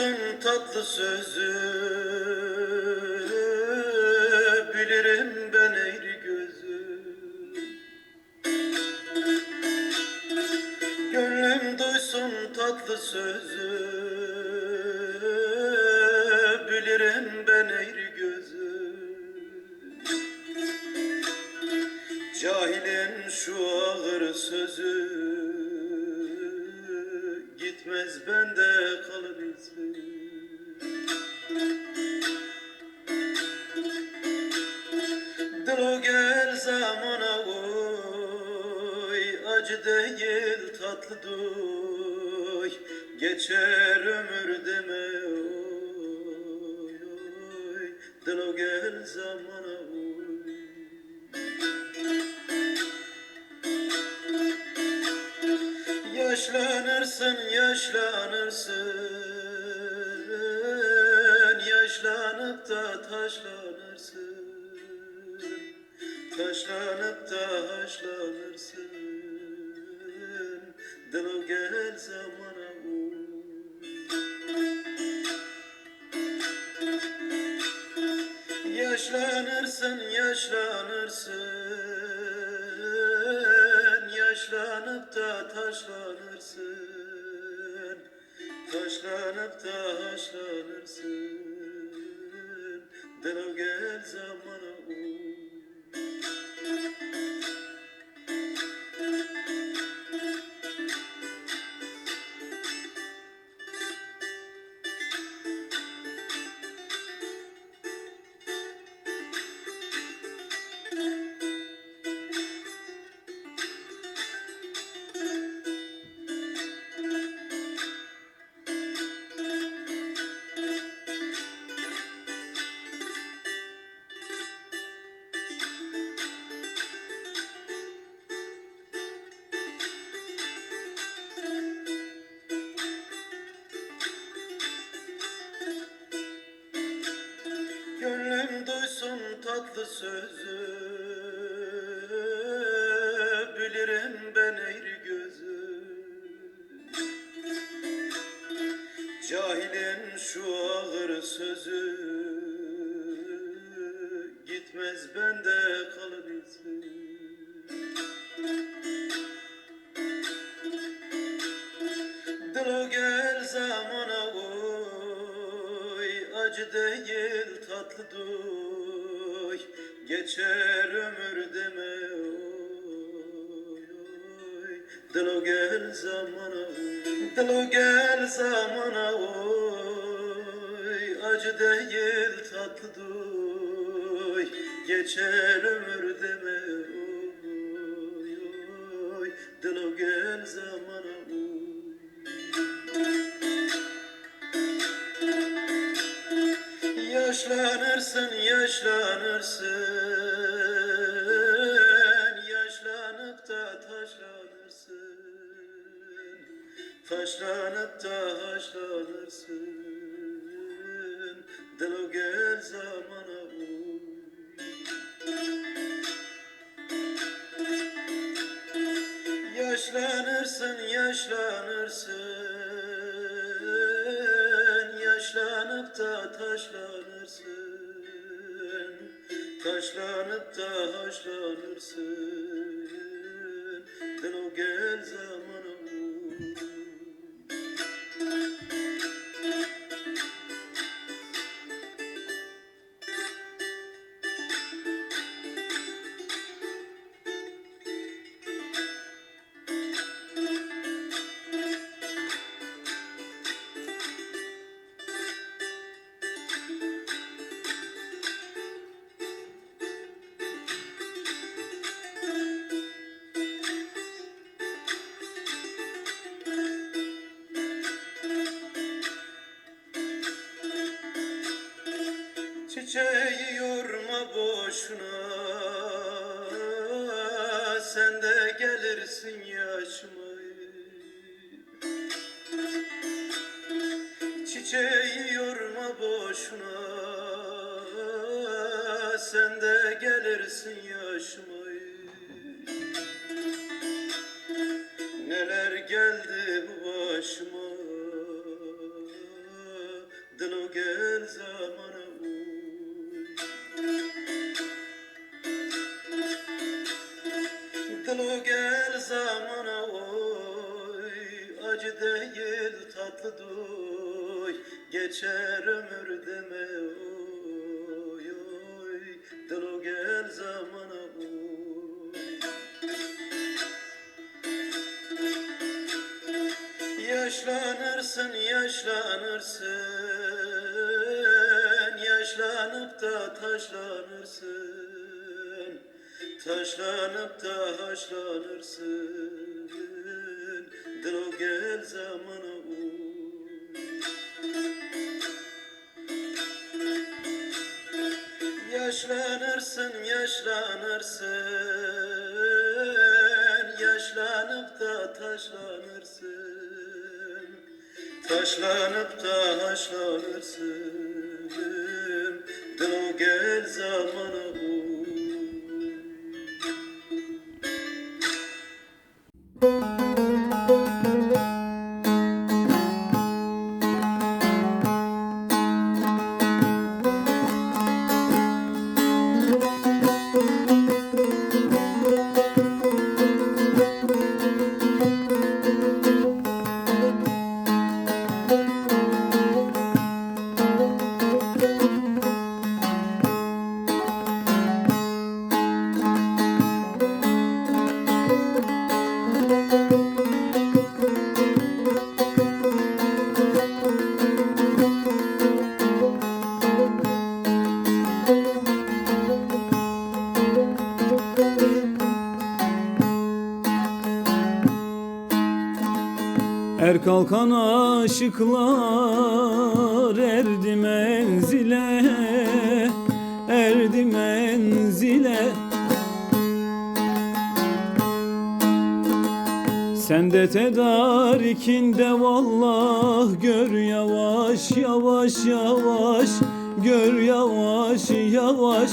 Biliyorsun tatlı sözü. Bilirim ben eğri gözü. Gönlüm duysun tatlı sözü. Tatlı duy Geçer ömür deme oy oy. Dilo gel zamana oy Yaşlanırsın, yaşlanırsın. Yaşlanıp da taşlanırsın. Taşlanıp da haşlanırsın Dilo gel zamana Yaşlanırsın, yaşlanırsın. Yaşlanıp da taşlanırsın. Taşlanıp da haşlanırsın. Delo gel zamana uy sözü Bilirim ben eğri gözü. Cahilin şu ağır sözü Gitmez bende kalır izi. Dilo gel zamana oy Acı değil tatlı duy Geçer ömür deme Dilo gel zamana Dilo gel zamana oy. Acı değil tatlı duy. Geçer ömür deme oy. Oy Dilo gel zamana oy. Yaşlanırsın, yaşlanırsın Da haşlanırsın Dilo gel zamana uy Yaşlanırsın, yaşlanırsın. Yaşlanıp da taşlanırsın. Taşlanıp da haşlanırsın boşuna Sen de gelirsin yaşıma. Çiçeği yorma boşuna. Sen de gelirsin yaşıma. Neler geldi başıma? Dilo gel zamana tatlı duy Geçer ömür deme oy oy Dilo gel zamana oy Yaşlanırsın yaşlanırsın. Yaşlanıp da taşlanırsın. Taşlanıp da haşlanırsın. Dilo gel zamana Yaşlanırsın yaşlanırsın. Yaşlanıp da taşlanırsın. Taşlanıp da haşlanırsın Er kalkan aşıklar erdi menzile Erdi menzile. Sen de tedarikinde vallah Gör yavaş yavaş yavaş Gör yavaş yavaş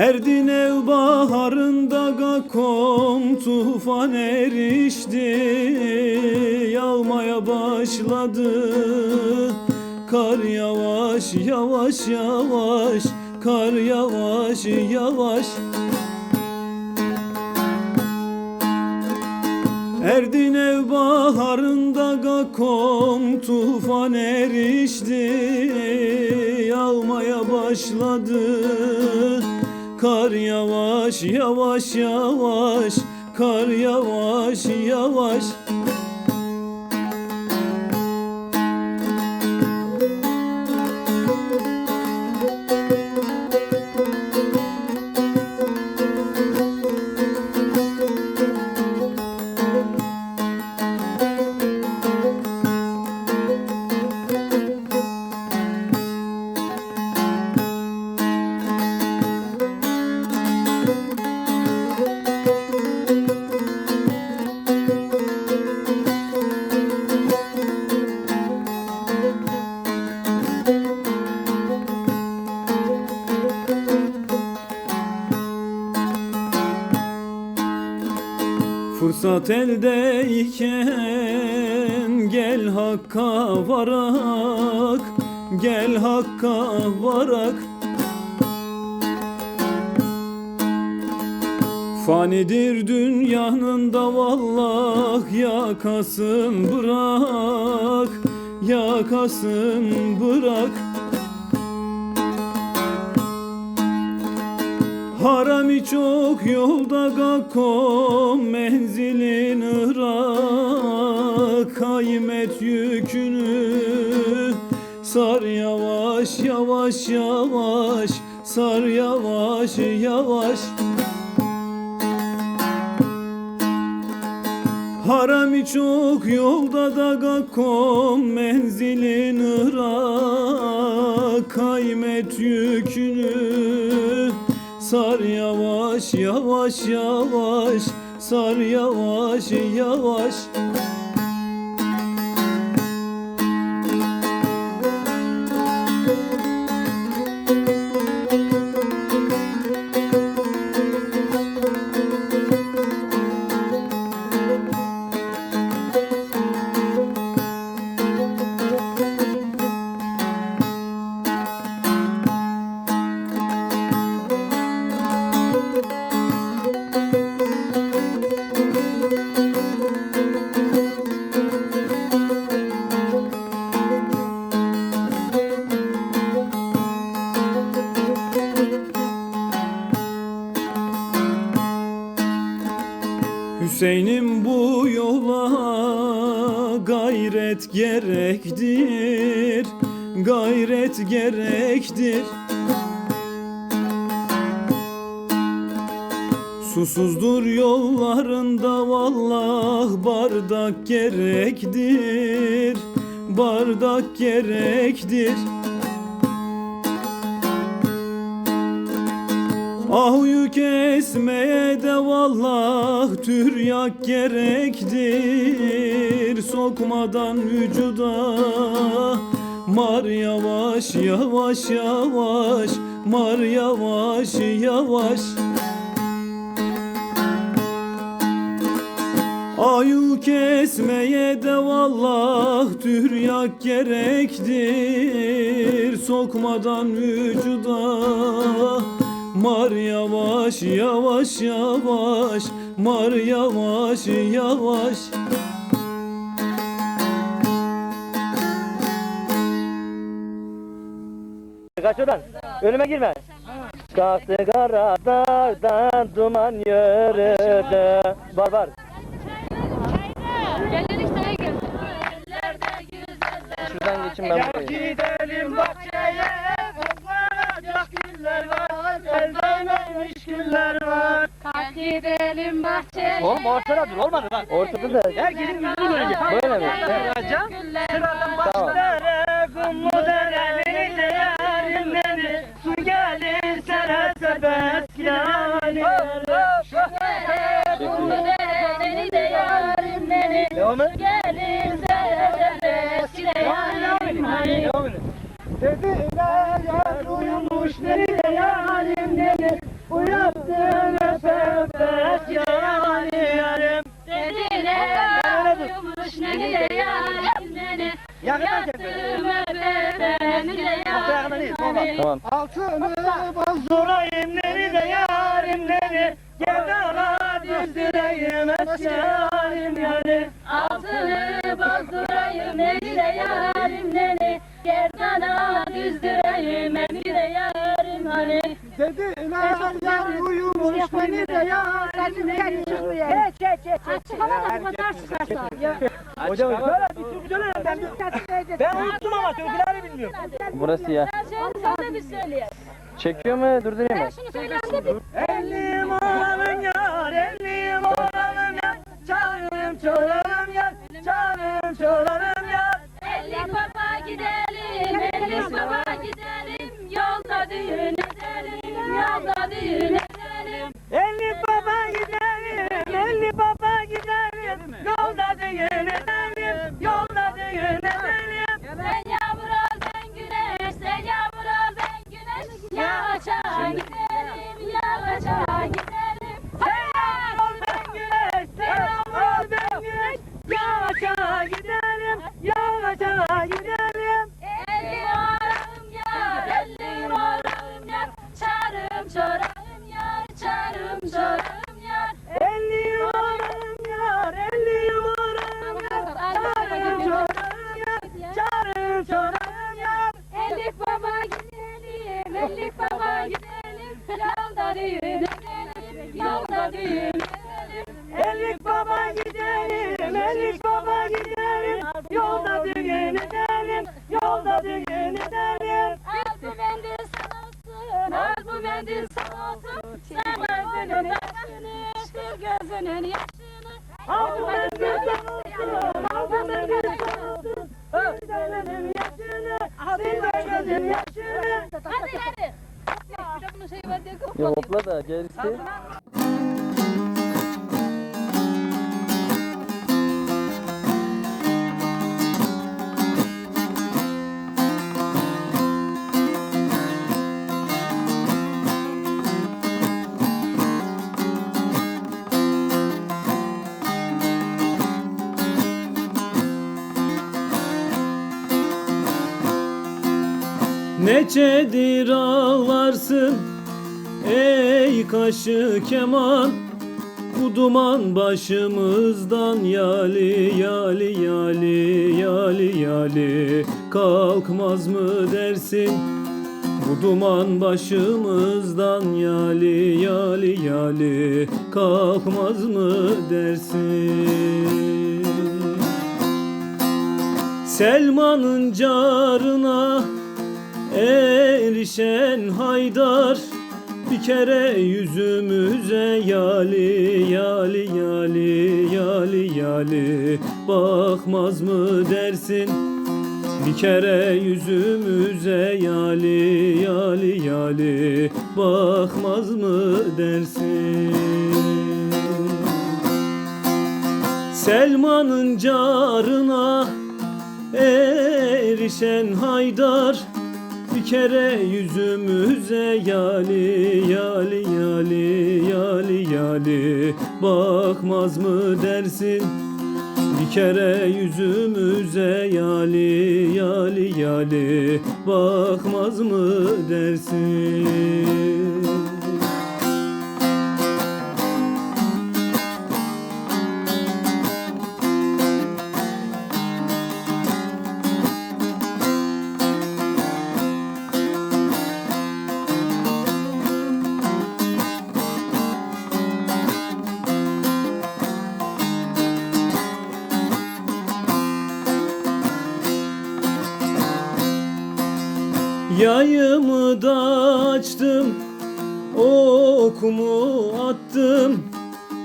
Erdin ev baharında gakom tufan erişti. Yağmaya başladı Kar yavaş yavaş yavaş Kar yavaş yavaş. Erdin ev baharında gakom tufan erişti. Yağmaya başladı Kar yavaş yavaş yavaş. Kar yavaş yavaş Fırsat eldeyken gel hakka varak Gel hakka varak. Fanidir dünyanın da vallah yakasın bırak Yakasın bırak Harami çok yolda gakom menzilin Irak Kaymet yükünü sar yavaş yavaş yavaş Sar yavaş yavaş. Harami çok yolda da gakom menzilin Irak Kaymet yükünü Sar yavaş yavaş yavaş. Sar yavaş yavaş vallah bardak gerektir Bardak gerektir. Ahyu kesmeye de vallah türyak gerektir. Sokmadan vücuda Mar yavaş yavaş yavaş Mar yavaş yavaş Ayu kesmeye de vallah türyak gerektir Sokmadan vücuda Mar yavaş yavaş yavaş Mar yavaş yavaş Kaç oradan. Önüme girme. Kalktı kara dağdan duman yürüdü. Var var. Gelir işte gel. Geçin ben burayı. Gidelim bahçeye, koklanacak güller var, elden ölmüş güller var. Kalk gidelim bahçeye. Oğlum ortada dur olmadı bak. Ortada da. Herkesin yüzünü görecek. Böyle mi? Sıradan Tamam. başlara, kumlu dereli de yarim beni. Su gelirse resebet yarim Kumlu dereli de yarim beni. Devam et. Tamam. Altını bozdurayım nerede yarim neni Gerdana düzdüreyim eski yarim yani. Altını bozdurayım nerede yarim neni Gerdana düzdüreyim emri yarim hani. Dediler yar uyumuş beni de yarim neni Hocam Böyle bir türkü söylerim ben Ben unuttum ama türküleri bilmiyorum. Burası ya. Sen sana bir söyle. Çekiyor mu? Durdurayım mı? Şunu söyle de bir Ellim oğlanın yar ellim oğlanın yar. Çağırım çoralım yar çağırım çoralım yar. Elli baba gidelim, elli baba gidelim. Yolda düğün edelim, yolda düğün edelim Yolda düğün edelim, yolda düğün edelim Al bu mendil sana olsun, al bu mendil sana olsun. Sen gözünün yaşını, sil gözünün yaşını. Al bu mendil sen olsun, al bu mendil sen olsun Özlemenim yaşını, sil gözüm yaşını. Hadi hadi. Ya hopla da gerisi. Neçedir ağlarsın ey kaşı keman? Bu duman başımızdan yali yali yali yali yali. Kalkmaz mı dersin? Bu duman başımızdan yali yali yali. Kalkmaz mı dersin? Selman'ın carına erişen Haydar bir kere yüzümüze yali yali yali yali yali. Bakmaz mı dersin? Bir kere yüzümüze yali yali yali. Bakmaz mı dersin? Selman'ın carına erişen Haydar kere yüzümüze yali yali yali yali yali. Bakmaz mı dersin? Bir kere yüzümüze yali yali yali. Bakmaz mı dersin Okumu attım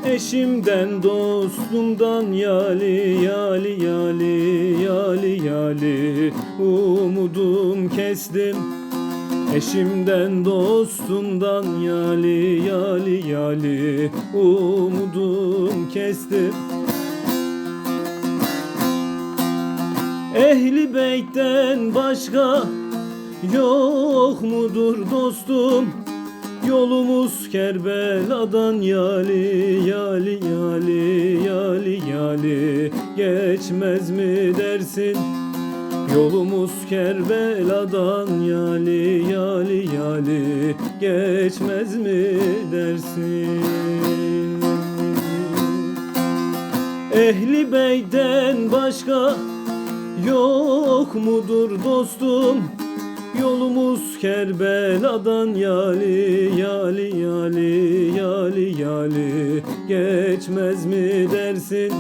Eşimden dostumdan. Yali yali yali yali yali. Umudum kestim Eşimden dostumdan. Yali yali yali Umudum kestim. Ehli beytten başka yok mudur dostum? Yolumuz Kerbela'dan yali yali yali yali yali geçmez mi dersin? Yolumuz Kerbela'dan yali yali yali geçmez mi dersin? Ehli beyden başka yok mudur dostum? Yolumuz Kerbela'dan yali yali yali yali geçmez mi dersin?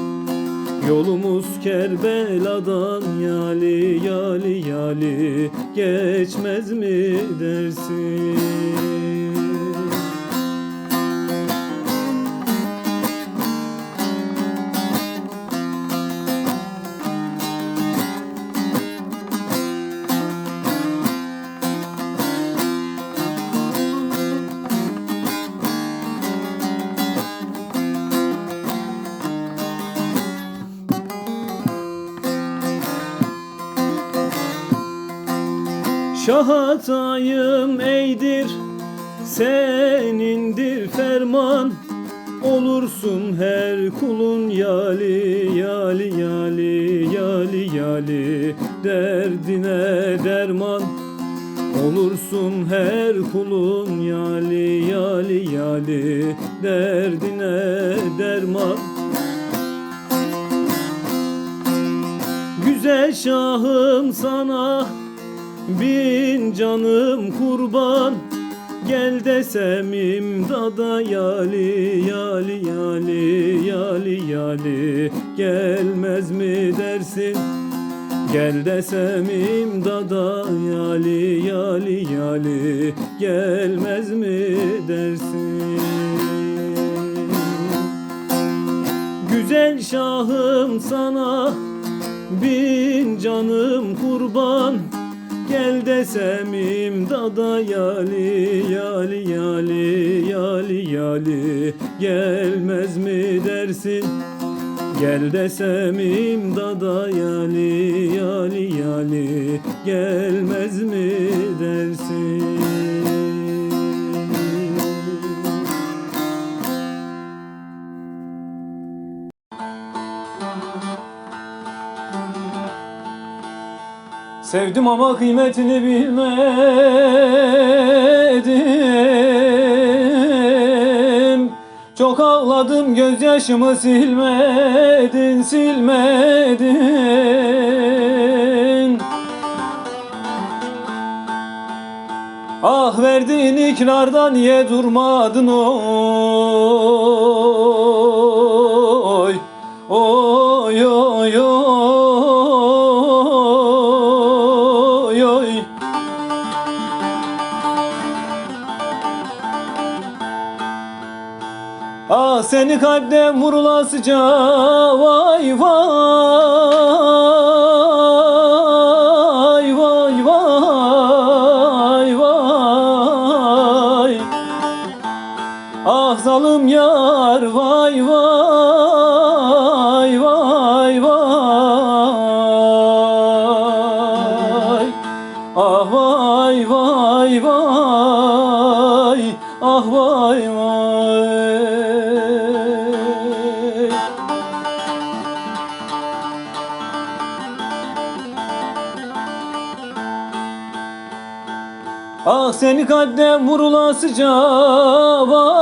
Yolumuz Kerbela'dan yali yali yali geçmez mi dersin? Şahatayım eydir. Senindir ferman. Olursun her kulun yali yali yali yali yali. Derdine derman. Olursun her kulun yali yali yali. Derdine derman. Güzel şahım sana bin canım kurban Gel desem imdada yali yali yali yali yali. Gelmez mi dersin? Gel desem imdada yali yali yali. Gelmez mi dersin? Güzel şahım sana bin canım kurban Gel desem imdada yali yali yali yali yali. Gelmez mi dersin? Gel desem imdada yali yali yali. Gelmez mi dersin Sevdim ama kıymetini bilmedim. Çok ağladım gözyaşımı silmedin silmedin. Ah verdiğin ikrarda niye durmadın oy Oy oy oy seni kalpten vurulasıca vay vay seni kalpten